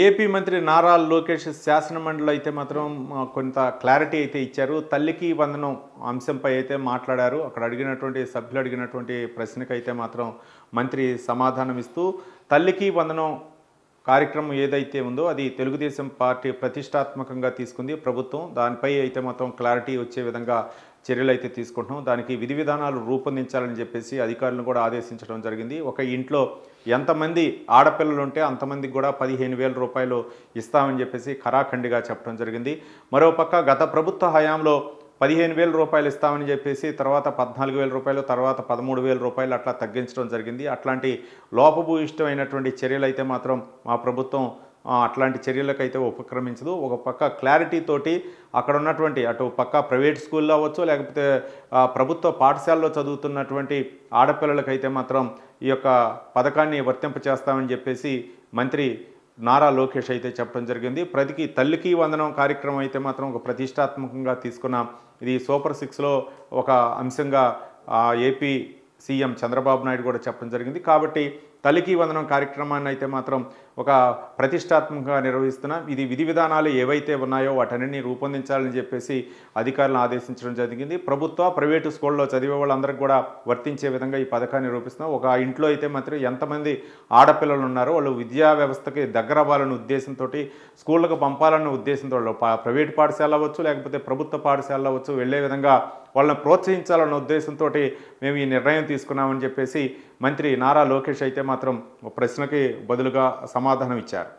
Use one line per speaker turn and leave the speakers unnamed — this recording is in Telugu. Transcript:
ఏపీ మంత్రి నారా లోకేష్ శాసనమండలి అయితే మాత్రం కొంత క్లారిటీ అయితే ఇచ్చారు. తల్లికి వందనం అంశంపై అయితే మాట్లాడారు. అక్కడ అడిగినటువంటి సభ్యులు అడిగినటువంటి ప్రశ్నకైతే మాత్రం మంత్రి సమాధానం ఇస్తూ తల్లికి వందనం కార్యక్రమం ఏదైతే ఉందో అది తెలుగుదేశం పార్టీ ప్రతిష్టాత్మకంగా తీసుకుంది ప్రభుత్వం. దానిపై అయితే మొత్తం క్లారిటీ వచ్చే విధంగా చర్యలు అయితే తీసుకుంటున్నాం. దానికి విధి విధానాలు రూపొందించాలని చెప్పేసి అధికారులను కూడా ఆదేశించడం జరిగింది. ఒక ఇంట్లో ఎంతమంది ఆడపిల్లలు ఉంటే అంతమందికి కూడా పదిహేను వేల రూపాయలు ఇస్తామని చెప్పేసి ఖరాఖండిగా చెప్పడం జరిగింది. మరోపక్క గత ప్రభుత్వ హయాంలో పదిహేను వేల రూపాయలు ఇస్తామని చెప్పేసి తర్వాత పద్నాలుగు వేల రూపాయలు తర్వాత పదమూడు వేల రూపాయలు అట్లా తగ్గించడం జరిగింది. అట్లాంటి లోపభూయిష్టమైనటువంటి చర్యలు అయితే మాత్రం మా ప్రభుత్వం అట్లాంటి చర్యలకైతే ఉపక్రమించదు. ఒక పక్క క్లారిటీ తోటి అక్కడ ఉన్నటువంటి అటు పక్క ప్రైవేట్ స్కూల్లో అవ్వచ్చు లేకపోతే ప్రభుత్వ పాఠశాలలో చదువుతున్నటువంటి ఆడపిల్లలకైతే మాత్రం ఈ యొక్క పథకాన్ని వర్తింపచేస్తామని చెప్పేసి మంత్రి నారా లోకేష్ అయితే చెప్పడం జరిగింది. ప్రతికి తల్లికి వందనం కార్యక్రమం అయితే మాత్రం ఒక ప్రతిష్టాత్మకంగా తీసుకున్నాం ఇది సూపర్ సిక్స్లో ఒక అంశంగా ఏపీ సీఎం చంద్రబాబు నాయుడు కూడా చెప్పడం జరిగింది. కాబట్టి తల్లికి వందనం కార్యక్రమాన్ని అయితే మాత్రం ఒక ప్రతిష్టాత్మకంగా నిర్వహిస్తున్నాం. ఇది విధి విధానాలు ఏవైతే ఉన్నాయో వాటన్నింటినీ రూపొందించాలని చెప్పేసి అధికారులను ఆదేశించడం జరిగింది. ప్రభుత్వ ప్రైవేటు స్కూల్లో చదివే వాళ్ళందరికీ కూడా వర్తించే విధంగా ఈ పథకాన్ని రూపిస్తున్నాం. ఒక ఇంట్లో అయితే మాత్రం ఎంతమంది ఆడపిల్లలు ఉన్నారో వాళ్ళు విద్యా వ్యవస్థకి దగ్గర అవ్వాలనే ఉద్దేశంతో స్కూళ్ళకు పంపాలన్న ఉద్దేశంతో పా- ప్రైవేట్ పాఠశాల అవ్వచ్చు లేకపోతే ప్రభుత్వ పాఠశాల అవ్వచ్చు వెళ్ళే విధంగా వాళ్ళని ప్రోత్సహించాలన్న ఉద్దేశంతో మేము ఈ నిర్ణయం తీసుకున్నామని చెప్పేసి మంత్రి నారా లోకేష్ అయితే మాత్రం ప్రశ్నకి బదులుగా సమాధానం ఇచ్చారు